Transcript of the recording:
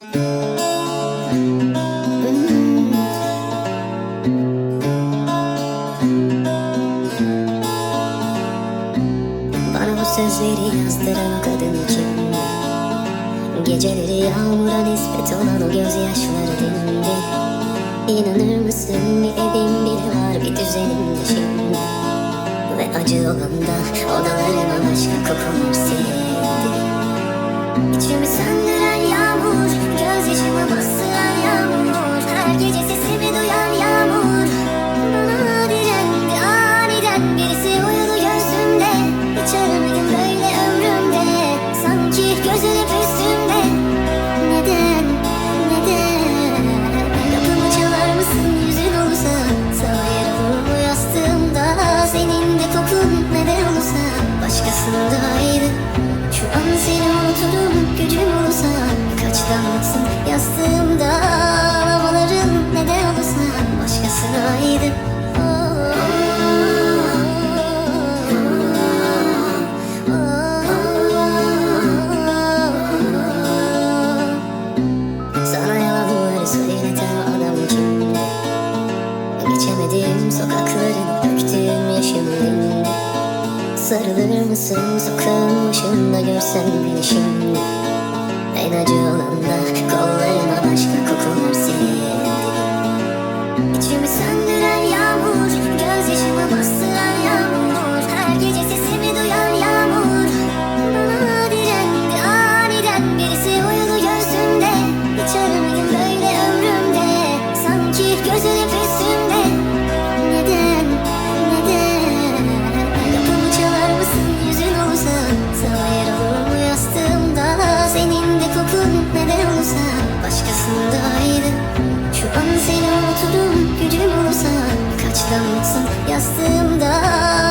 Bana bu sözleri yazdıran kadın kim? Geceleri yağmura nispet olan o gözyaşları dindi İnanır mısın bir evim bile var bir düzenim de şimdi. Ve acı olan da odalarıma başka kokular sildi İçimi söndüren neden olursa? Başkasındaydı Şu an seni unuturum gücüm olursa. Kaç damlasın adam kimdi? Geçemediğim sokakların öptüğüm yaşım Sarılır mısın sokağın başında görsen beni şimdi En acı olan da olursa Başkasındaydı Şu an seni unuturum gücüm olursa Kaç damlasın yastığımda